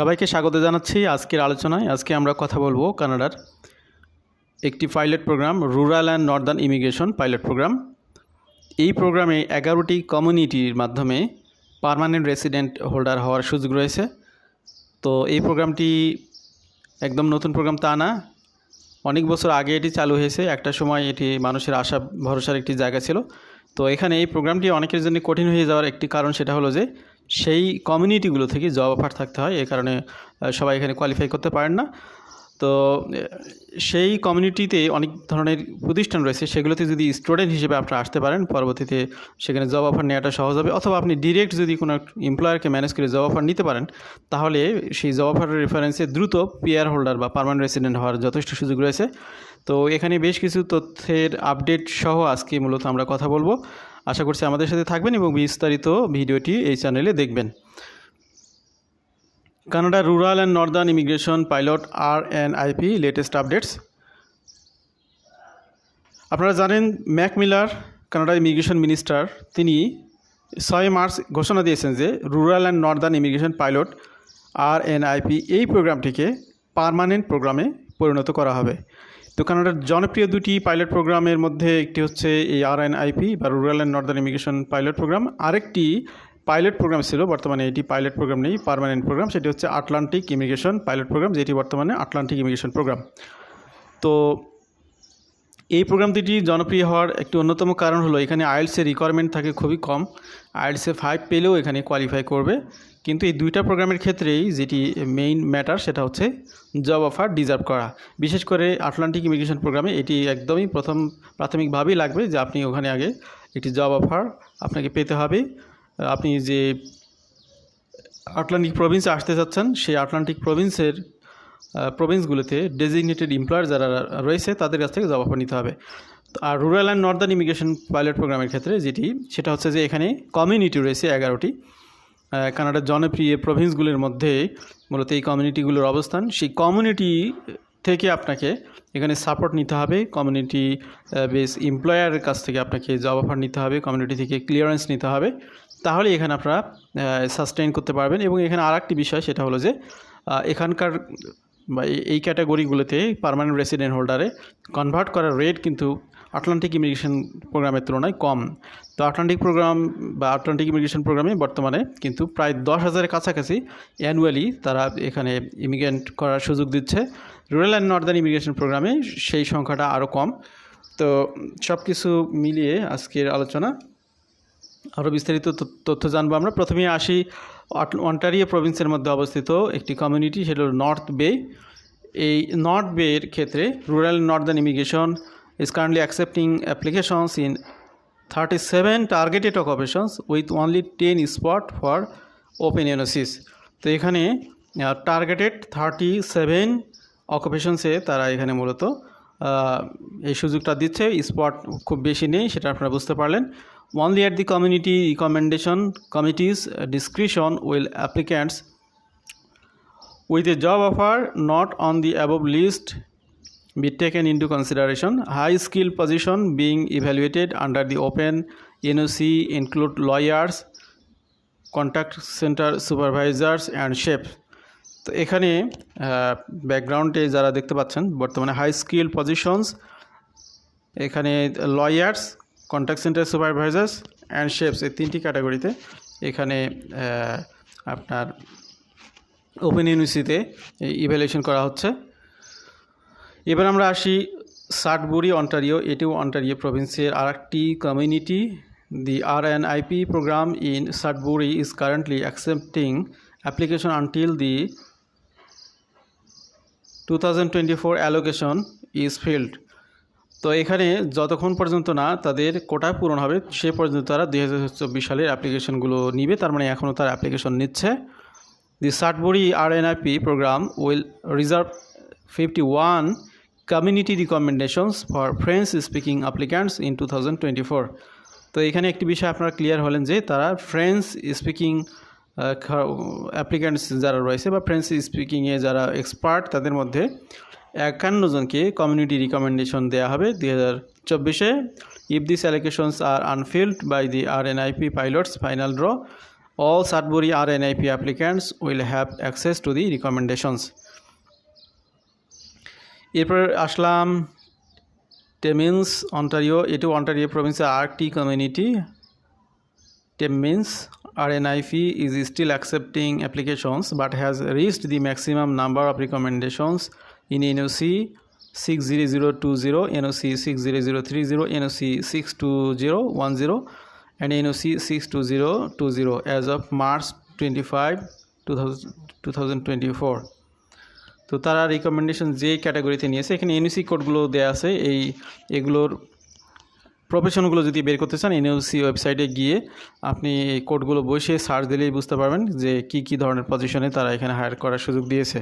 সবাইকে স্বাগত জানাচ্ছি আজকের আলোচনায়। আজকে আমরা কথা বলব কানাডার একটি pilot program, rural and northern immigration pilot program. এই প্রোগ্রামে এগারোটি কমিউনিটির মাধ্যমে পার্মানেন্ট রেসিডেন্ট হোল্ডার হওয়ার সুযোগ রয়েছে। তো এই প্রোগ্রামটি একদম নতুন প্রোগ্রাম তা না, অনেক বছর আগে এটি চালু হয়েছে। একটা সময় এটি মানুষের আশা, ভরসার একটি জায়গা ছিল। তো এখানে এই প্রোগ্রামটি অনেকের জন্য কঠিন হয়ে যাওয়ার একটি কারণ সেটা হলো যে, সেই কমিউনিটিগুলো থেকে জব অফার থাকতে হয়। এ কারণে সবাই এখানে কোয়ালিফাই করতে পারেন না। তো সেই কমিউনিটিতে অনেক ধরনের প্রতিষ্ঠান রয়েছে। সেগুলোতে যদি স্টুডেন্ট হিসেবে আপনারা আসতে পারেন, পরবর্তীতে সেখানে জব অফার নেওয়াটা সহজ হবে। অথবা আপনি ডিরেক্ট যদি কোনো এমপ্লয়ারকে ম্যানেজ করে জব অফার নিতে পারেন, তাহলে সেই জব অফারের রেফারেন্সে দ্রুত পিআর হোল্ডার বা পার্মানেন্ট রেসিডেন্ট হওয়ার যথেষ্ট সুযোগ রয়েছে। তো এখানে বেশ কিছু তথ্যের আপডেট সহ আজকে মূলত আমরা কথা বলব। আশা করছি আমাদের সাথে থাকবেন এবং বিস্তারিত ভিডিওটি এই চ্যানেলে দেখবেন। Canada rural and northern immigration pilot R N I P latest updates আপনারা জানেন, Marc Miller, Canada immigration minister তিনি ছয় মার্চ ঘোষণা দিয়েছেন যে rural and northern immigration pilot R N I P এই প্রোগ্রামটিকে পার্মানেন্ট প্রোগ্রামে পরিণত করা হবে। তো কানাডার জনপ্রিয় দুটি পাইলট প্রোগ্রামের মধ্যে একটি হচ্ছে এই আর এন আইপি বা rural and northern immigration pilot program আরেকটি পাইলট প্রোগ্রাম ছিল, বর্তমানে এটি পাইলট প্রোগ্রাম নেই, পারমানেন্ট প্রোগ্রাম। সেটি হচ্ছে আটলান্টিক ইমিগ্রেশন পাইলট প্রোগ্রাম যেটি বর্তমানে আটলান্টিক ইমিগ্রেশন প্রোগ্রাম তো এই প্রোগ্রাম দুটি জনপ্রিয় হওয়ার একটি অন্যতম কারণ হলো এখানে আইএলসের রিকোয়ারমেন্ট থাকে খুবই কম। আইএলসে ফাইভ পেলেও এখানে কোয়ালিফাই করবে। কিন্তু এই দুইটা প্রোগ্রামের ক্ষেত্রেই যেটি মেইন ম্যাটার সেটা হচ্ছে জব অফার ডিজার্ভ করা। বিশেষ করে আটলান্টিক ইমিগ্রেশন প্রোগ্রামে এটি একদমই প্রথম প্রাথমিকভাবেই লাগবে যে আপনি ওখানে আগে একটি জব অফার আপনাকে পেতে হবে। আপনি যে আটলান্টিক প্রভিন্সে আসতে চাচ্ছেন, সেই আটলান্টিক প্রভিন্সের প্রভিন্সগুলোতে ডেজিগনেটেড এমপ্লয়ার যারা রয়েছে, তাদের কাছ থেকে জব অফার নিতে হবে। আর rural and northern immigration pilot প্রোগ্রামের ক্ষেত্রে যেটি, সেটা হচ্ছে যে এখানে কমিউনিটি রয়েছে এগারোটি। কানাডার জনপ্রিয় প্রভিন্সগুলির মধ্যে মূলত এই কমিউনিটিগুলোর অবস্থান। সেই কমিউনিটি থেকে আপনাকে এখানে সাপোর্ট নিতে হবে। কমিউনিটি বেস এমপ্লয়ারের কাছ থেকে আপনাকে জব অফার নিতে হবে। কমিউনিটি থেকে ক্লিয়ারেন্স নিতে হবে। তাহলে এখানে আপনারা সাস্টেইন করতে পারবেন। এবং এখানে আর একটি বিষয়, সেটা হলো যে এখানকার বা এই- ক্যাটাগরিগুলোতে পারমানেন্ট রেসিডেন্ট হোল্ডারে কনভার্ট করার রেট কিন্তু আটলান্টিক ইমিগ্রেশন প্রোগ্রামের তুলনায় কম। তো আটলান্টিক প্রোগ্রাম বা আটলান্টিক ইমিগ্রেশন প্রোগ্রামে বর্তমানে কিন্তু প্রায় দশ হাজারের কাছাকাছি অ্যানুয়ালি তারা এখানে ইমিগ্রেন্ট করার সুযোগ দিচ্ছে। রুরাল অ্যান্ড নর্দার্ন ইমিগ্রেশন প্রোগ্রামে সেই সংখ্যাটা আরও কম। তো সব কিছু মিলিয়ে আজকের আলোচনা আরও বিস্তারিত তথ্য- জানব আমরা। প্রথমে আসি অন্টারিও প্রভিন্সের মধ্যে অবস্থিত একটি কমিউনিটি সেটা হলো নর্থ বে এই নর্থ বের ক্ষেত্রে rural northern immigration is currently accepting applications in thirty seven targeted occupations with only ten spot for open NOCs তো এখানে টার্গেটেড থার্টি সেভেন অকুপেশনসে তারা এখানে মূলত এই সুযোগটা দিচ্ছে। স্পট খুব বেশি নেই, সেটা আপনারা বুঝতে পারলেন। Only at the community recommendation committee's description will applicants with a job offer not on the above list be taken into consideration high skill position being evaluated under the open noc include lawyers contact center supervisors and chefs তো এখানে ব্যাকগ্রাউন্ডে যারা দেখতে পাচ্ছেন বর্তমানে high skill positions এখানে lawyers contact centre supervisors and chefs এই তিনটি ক্যাটাগরিতে এখানে আপনার ওপেন ইউনিভার্সিটিতে ইভ্যালুয়েশন করা হচ্ছে। এবার আমরা আসি সাটবুরি, অন্টারিও। এটিও অন্টারিও প্রভিন্সের আর একটি community the R N I P program in Sudbury is currently accepting application until the two thousand twenty four allocation is filled তো এখানে যতক্ষণ পর্যন্ত না তাদের কোটা পূরণ হবে, সে পর্যন্ত তারা দুই হাজার চব্বিশ সালের অ্যাপ্লিকেশনগুলো নিবে। তার মানে এখনও তারা অ্যাপ্লিকেশন নিচ্ছে। The Sudbury R Sudbury RNIP program will reserve 51 community recommendations for French speaking applicants in 2024 তো এখানে একটি বিষয় আপনারা ক্লিয়ার হলেন যে তারা ফ্রেঞ্চ স্পিকিং অ্যাপ্লিক্যান্টস যারা রয়েছে বা ফ্রেঞ্চ স্পিকিংয়ে যারা এক্সপার্ট তাদের মধ্যে একান্ন জনকে কমিউনিটি রিকমেন্ডেশন দেওয়া হবে দু হাজার চব্বিশে। If this allocations are unfilled by the R N I P pilots final draw all Sudbury R N I P applicants will have access to the recommendations এরপর আসলাম টেমিনস অন্টারিও এটি Ontario প্রভিনসে আর টি community Timmins R N I P is still accepting applications but has reached the maximum number of recommendations in NOC 60020, NOC 60030, NOC 62010 and NOC 62020 as of March 25, 2000 2024. তো তারা recommendation যে ক্যাটাগরিতে নিয়েছে এখানে NOC কোডগুলো দেওয়া আছে এই এগুলোর প্রফেশনগুলো যদি বের করতে চান এনওসি ওয়েবসাইটে গিয়ে আপনি এই কোডগুলো বসে সার্চ দিলেই বুঝতে পারবেন যে কি কি ধরনের পজিশনে তারা এখানে হায়ার করার সুযোগ দিয়েছে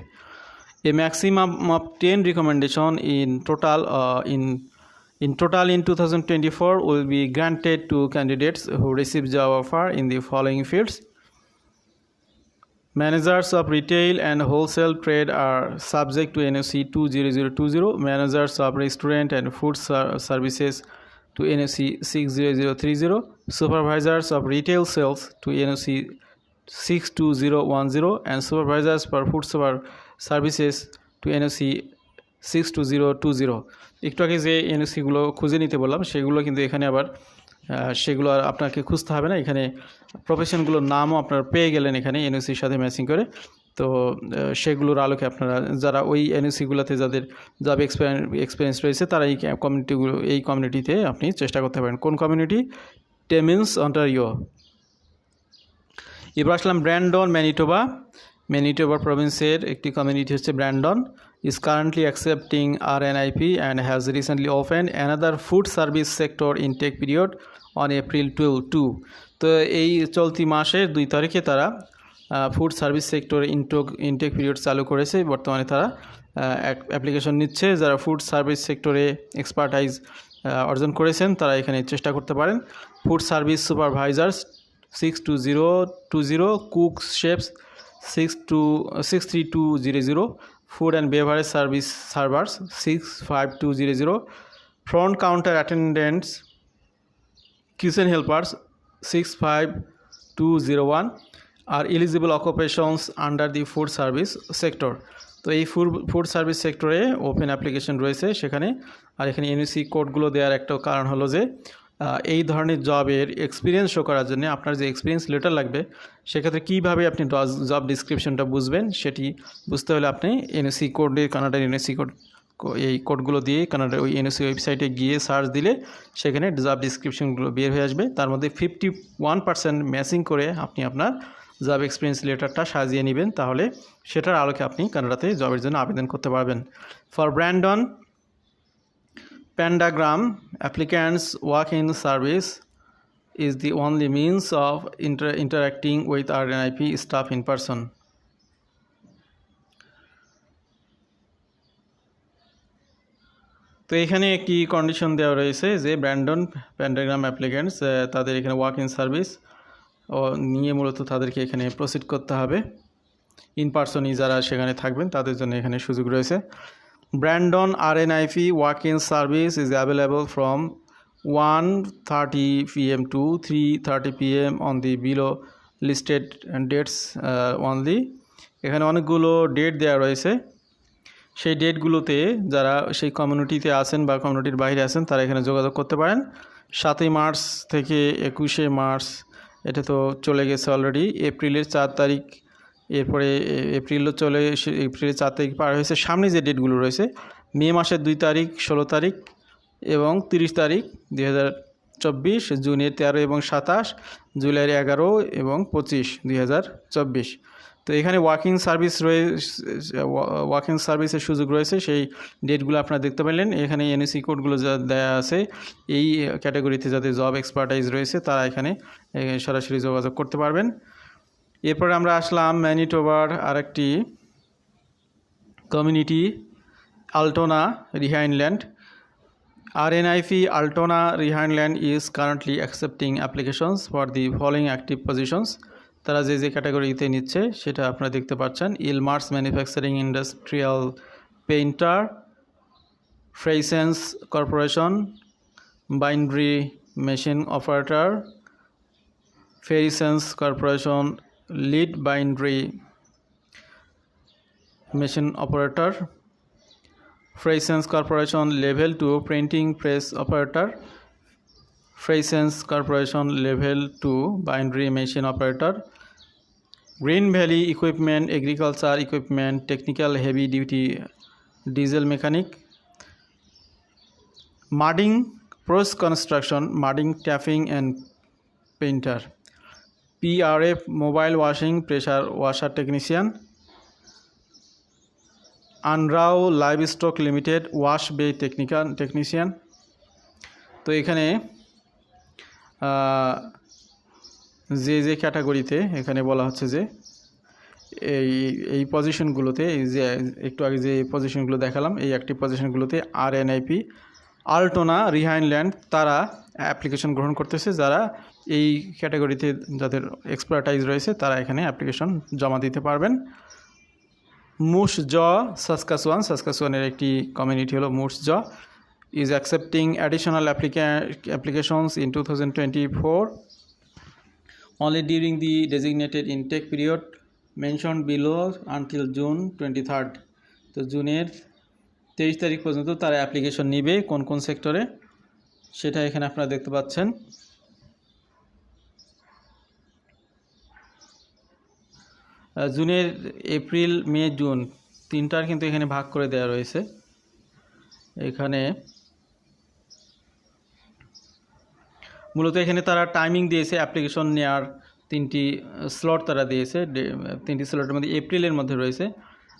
a maximum of 10 recommendation in total uh, in in total in 2024 will be granted to candidates who receive job offer in the following fields. Managers of retail and wholesale trade are subject to NFC 20020 managers of restaurant and food services to NFC 60030 supervisors of retail sales to NOC 62010 and supervisors for food ser- services to NOC six two zero two zero একটু আগে যে এনওসিগুলো খুঁজে নিতে বললাম, সেগুলো কিন্তু এখানে আবার সেগুলো আর আপনাকে খুঁজতে হবে না। এখানে প্রফেশনগুলোর নামও আপনারা পেয়ে গেলেন এখানে এনওসির সাথে ম্যাচিং করে। তো সেগুলোর আলোকে আপনারা, যারা ওই এনওসিগুলোতে যাদের জব এক্সপিরিয়েন্স রয়েছে, তারা এই কমিউনিটিগুলো এই কমিউনিটিতে আপনি চেষ্টা করতে পারেন। কোন কমিউনিটি টেমিন্স অন্টারিও এবার আসলাম ব্র্যান্ডন ম্যানিটোবা। ম্যানিটোবা প্রভিন্সের একটি কমিউনিটি হচ্ছে Brandon. Is currently accepting R N I P and has recently open another food service sector intake period on April two two তো এই চলতি মাসের দুই তারিখে তারা food service sector intake intake period চালু করেছে। বর্তমানে তারা অ্যাপ্লিকেশন নিচ্ছে। যারা ফুড সার্ভিস সেক্টরে এক্সপার্টাইজ অর্জন করেছেন, তারা এখানে চেষ্টা করতে পারেন। Food service supervisors six two zero two zero cook chefs six two six three two zero zero food and beverage service servers six five two zero zero front counter attendants kitchen helpers six five two zero one are eligible occupations under the food service sector তো এই food food service সেক্টরে open application রয়েছে সেখানে। আর এখানে NEC কোডগুলো দেওয়ার একটা কারণ হলো যে এই ধরনের জবের এক্সপিরিয়েন্স শো করার জন্য আপনার যে এক্সপিরিয়েন্স লেটার লাগবে, সেক্ষেত্রে কীভাবে আপনি জব ডিসক্রিপশনটা বুঝবেন সেটি বুঝতে হলে আপনি এনএসসি কোডে কানাডার এনএসসি কোড এই কোডগুলো দিয়ে কানাডার ওই এনএসসি ওয়েবসাইটে গিয়ে সার্চ দিলে সেখানে জব ডিসক্রিপশনগুলো বের হয়ে আসবে। তার মধ্যে ফিফটি ওয়ান পার্সেন্ট ম্যাচিং করে আপনি আপনার জব এক্সপিরিয়েন্স লেটারটা সাজিয়ে নেবেন। তাহলে সেটার আলোকে আপনি কানাডাতে জবের জন্য আবেদন করতে পারবেন। For Brandon Pandagram applicants walk-in service is the only means of inter- interacting with RNIP staff in person. তো এখানে একটি কন্ডিশন দেওয়া রয়েছে যে ব্র্যান্ডন প্যান্ডাগ্রাম অ্যাপ্লিক্যান্টস তাদের এখানে ওয়াক ইন সার্ভিস ও নিয়ে মূলত তাদেরকে এখানে প্রসিড করতে হবে ইন পার্সনই যারা সেখানে থাকবেন, তাদের জন্য এখানে সুযোগ রয়েছে Brandon RNIP walk-in service is available from 1:30 p.m. to 3:30 p.m. on the below listed dates uh, only. এখানে অনেকগুলো ডেট দেওয়া রয়েছে সেই ডেটগুলোতে যারা সেই কমিউনিটিতে আছেন বা কমিউনিটির বাইরে আছেন তারা এখানে যোগাযোগ করতে পারেন সাতই মার্চ থেকে একুশে মার্চ এটা তো চলে গেছে অলরেডি এপ্রিলের চার তারিখ এরপরে এপ্রিলও চলে এপ্রিলের চার তারিখ পার হয়েছে। সামনে যে ডেটগুলো রয়েছে, মে মাসের দুই তারিখ, ষোলো তারিখ এবং তিরিশ তারিখ দুই হাজার চব্বিশ, জুনের তেরো এবং সাতাশ, জুলাইয়ের এগারো এবং পঁচিশ দুই হাজার চব্বিশ। তো এখানে ওয়াকিং সার্ভিস রয়ে ওয়াকিং সার্ভিসের সুযোগ রয়েছে। সেই ডেটগুলো আপনারা দেখতে পেলেন। এখানে এনএসি কোডগুলো যা দেওয়া আছে, এই ক্যাটাগরিতে যাদের জব এক্সপার্টাইজ রয়েছে, তারা এখানে সরাসরি যোগাযোগ করতে পারবেন। এরপরে আমরা আসলাম ম্যানিটোবার আরেকটি community, Altona Rhineland. RNIP Altona Rehineland is currently accepting applications for the following active positions তারা যে যে ক্যাটাগরিতে নিচ্ছে, সেটা আপনারা দেখতে পাচ্ছেন। Elmer's manufacturing industrial painter Friesens corporation bindery machine operator Friesens corporation lead binary machine operator Freysense Corporation level 2 printing press operator Freysense Corporation level 2 binary machine operator Green Valley equipment agriculture equipment technical heavy duty diesel mechanic mudding Post construction mudding tapping and painter. PRF mobile washing pressure washer technician Unrau livestock limited wash bay technical technician তো এখানে যে যে ক্যাটাগরিতে এখানে বলা হচ্ছে যে, এই এই পজিশনগুলোতে যে, একটু আগে যে পজিশনগুলো দেখালাম, এই একটি পজিশনগুলোতে আর এনআইপি আলটোনা রিহাইনল্যান্ড তারা অ্যাপ্লিকেশন গ্রহণ করতেছে। যারা এই ক্যাটাগরিতে যাদের এক্সপার্টাইজ রয়েছে, তারা এখানে অ্যাপ্লিকেশন জমা দিতে পারবেন। মুস জ সাসকাসওয়ান সাসকাসওয়ানের একটি কমিউনিটি হলো মুস জ। Is accepting additional applica- applications in 2024 only the designated intake period mention below below June twenty 23rd তো জুনের তেইশ তারিখ পর্যন্ত তারা অ্যাপ্লিকেশন নিবে কোন কোন সেক্টরে সেটা এখানে আপনারা দেখতে পাচ্ছেন। জুনের, এপ্রিল, মে, জুন তিনটার কিন্তু এখানে ভাগ করে দেওয়া রয়েছে। এখানে মূলত এখানে তারা টাইমিং দিয়েছে অ্যাপ্লিকেশন নেওয়ার তিনটি স্লট তারা দিয়েছে। তিনটি স্লটের মধ্যে এপ্রিলের মধ্যে রয়েছে।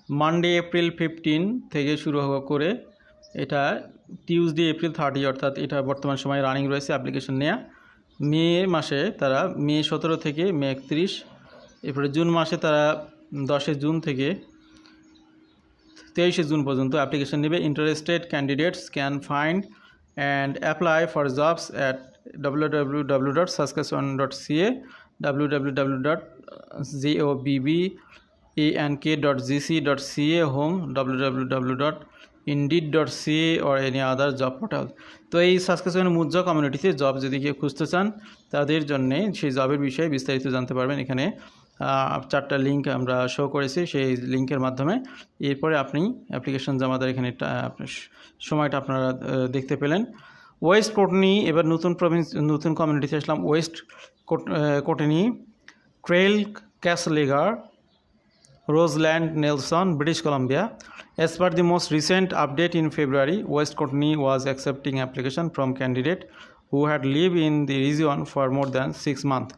মানডে এপ্রিল ফিফটিন থেকে শুরু হওয়া করে এটা টিউসডে এপ্রিল থার্টি অর্থাৎ এটা বর্তমান সময়ে রানিং রয়েছে অ্যাপ্লিকেশন নেওয়া মে মাসে তারা, মে সতেরো থেকে মে একত্রিশ, এরপরে জুন মাসে তারা দশে জুন থেকে তেইশে জুন পর্যন্ত অ্যাপ্লিকেশন নেবে। Interested candidates can find and apply for jobs at W W W dot saskason dot C A W W W dot G G C dot C A home W W W dot indeed dot C A or any other job portal তো এই সাবস্ক্রিপশনের মুজ্জ কমিউনিটিতে job যদি কেউ খুঁজতে চান, তাদের জন্যে সেই জবের বিষয়ে বিস্তারিত জানতে পারবেন। এখানে চারটা লিঙ্ক আমরা শো করেছি সেই লিঙ্কের মাধ্যমে। এরপরে আপনি অ্যাপ্লিকেশন জমা দেওয়ার এখানে সময়টা আপনারা দেখতে পেলেন। ওয়েস্ট কোটনি এবার নতুন প্রভিন্স নতুন কমিউনিটিতে আসলাম। West Kootenay- Kootenay Trail Castlegar Rossland Nelson British Columbia as per the most recent update in February west Kootenay was accepting application from candidate who had live in the region for more than six month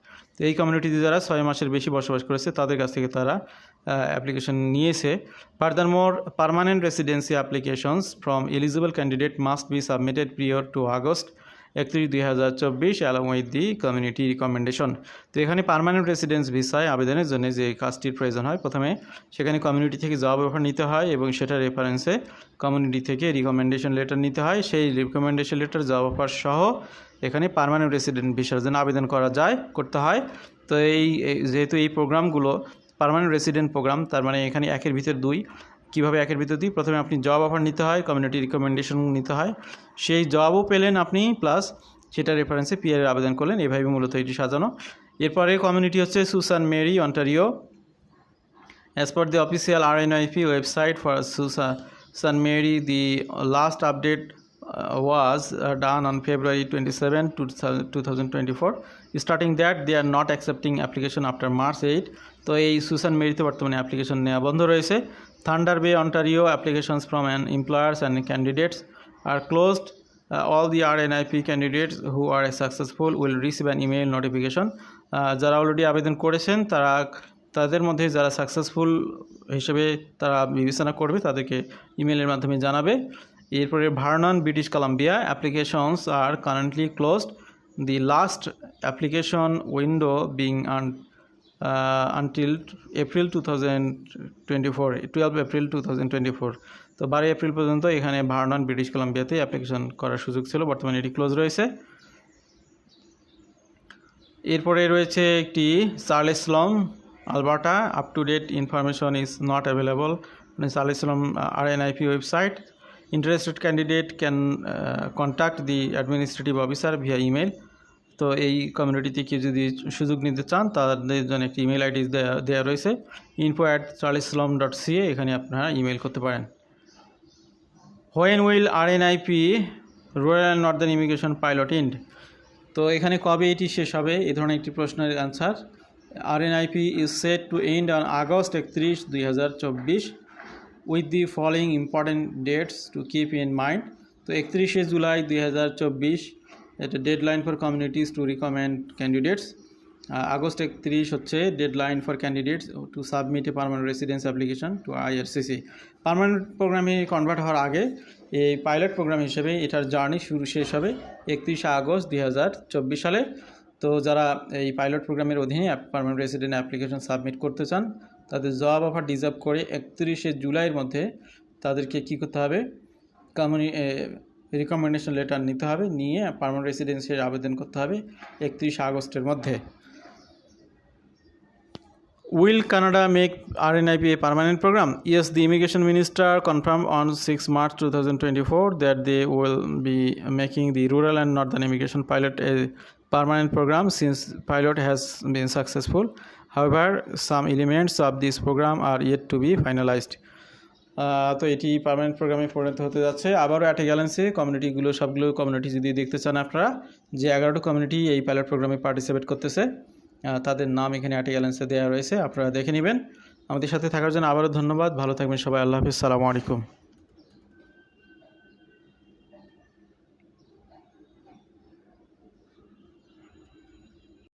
এই কমিউনিটিতে যারা ছয় মাসের বেশি বসবাস করেছে, তাদের কাছ থেকে তারা অ্যাপ্লিকেশন নিয়েছে। Further more permanent residency applications from eligible candidate must be submitted prior to August একত্রিশ দুই হাজার চব্বিশ অ্যালং কমিউনিটি রিকমেন্ডেশন তো এখানে পারমানেন্ট রেসিডেন্স ভিসায় আবেদনের জন্য যে কাজটির প্রয়োজন হয়, প্রথমে সেখানে কমিউনিটি থেকে জব অফার নিতে হয় এবং সেটা রেফারেন্সে কমিউনিটি থেকে রিকমেন্ডেশন লেটার নিতে হয়। সেই রিকমেন্ডেশন লেটার জব অফার সহ এখানে পারমানেন্ট রেসিডেন্ট ভিসার জন্য আবেদন করা যায়, করতে হয়। তো এই- যেহেতু এই প্রোগ্রামগুলো পারমানেন্ট রেসিডেন্ট প্রোগ্রাম তার মানে এখানে একের ভিতর দুই। কীভাবে একের ভিতর দুই? প্রথমে আপনি জব অফার নিতে হয় কমিউনিটি রিকমেন্ডেশন নিতে হয়। সেই জবও পেলেন আপনি প্লাস সেটা রেফারেন্সে পিআর আবেদন করলেন এভাবে মূলত এটি সাজানো। এরপরে কমিউনিটি হচ্ছে Susan Marie Ontario per the official RNIP website for Susa- San Mary, the last update uh, was uh, done on February 27, 2024. Starting that, they are not accepting application after March 8. তো এই Susan মেরিতে বর্তমানে application নেওয়া বন্ধ রয়েছে। Thunder Bay Ontario applications from an employers and candidates are closed all the RNIP candidates who are successful will receive an email notification. Ah, যারা already আবেদন করেছেন তারা তাদের মধ্যে যারা সাকসেসফুল হিসেবে তারা বিবেচনা করবে তাদেরকে ইমেলের মাধ্যমে জানাবে। এরপরে Vernon British Columbia applications are currently closed the last application window being until April two thousand twenty four twelve April two thousand twenty four তো বারোই এপ্রিল পর্যন্ত এখানে ভার্নন ব্রিটিশ কলাম্বিয়াতে অ্যাপ্লিকেশন করার সুযোগ ছিল, বর্তমানে এটি ক্লোজ রয়েছে। এরপরে রয়েছে একটি Claresholm Alberta up to date information is not available Claresholm R N IP website interested candidate can contact the administrative officer via email তো এই কমিউনিটিতে কেউ যদি সুযোগ নিতে চান, তাদের জন্য একটি ইমেল আইডি দেওয়া রয়েছে। Info at Claresholm dot CA এখানে আপনারা ইমেল করতে পারেন। When will R N IP rural northern immigration pilot end তো এখানে কবে এটি শেষ হবে? এই ধরনের একটি প্রশ্নের answer R N IP is set to end on August একত্রিশ, দুই হাজার চব্বিশ with the following important dates to keep in mind তো একত্রিশে জুলাই, দুই হাজার চব্বিশ এটা deadline for communities to recommend candidates August একত্রিশ হচ্ছে deadline for candidates to submit a permanent residence application to IRCC permanent প্রোগ্রামে কনভার্ট হওয়ার আগে এই পাইলট প্রোগ্রাম হিসেবে এটার জার্নি শুরু শেষ হবে একত্রিশে আগস্ট দুই হাজার চব্বিশ সালে। তো যারা এই পাইলট প্রোগ্রামের অধীনে পারমানেন্ট রেসিডেন্ট অ্যাপ্লিকেশন সাবমিট করতে চান, তাদের জব অফার ডিজার্ভ করে একত্রিশে জুলাইয়ের মধ্যে তাদেরকে কী করতে হবে? কমিউনি রিকমেন্ডেশন লেটার নিতে হবে, নিয়ে পারমান রেসিডেন্সির আবেদন করতে হবে একত্রিশ আগস্টের মধ্যে। Will Canada make R N IP a permanent program yes the immigration minister confirm on six March two thousand twenty four that they will be making the rural and northern immigration pilot a permanent program since pilot has been successful however some elements of this program are yet to be finalized তো এটি permanent প্রোগ্রামে পরিণত হতে যাচ্ছে। আবারও অ্যাটে গ্যালেন্সে কমিউনিটিগুলো সবগুলো community যদি দেখতে চান আপনারা, যে এগারোটা কমিউনিটি এই পাইলট প্রোগ্রামে পার্টিসিপেট করতেছে তাদের নাম এখানে অ্যাটে গ্যালেন্সে দেওয়া রয়েছে, আপনারা দেখে নেবেন। আমাদের সাথে থাকার জন্য আবারও ধন্যবাদ। ভালো থাকবেন সবাই। আল্লাহ হাফিজ। সালামু আলাইকুম।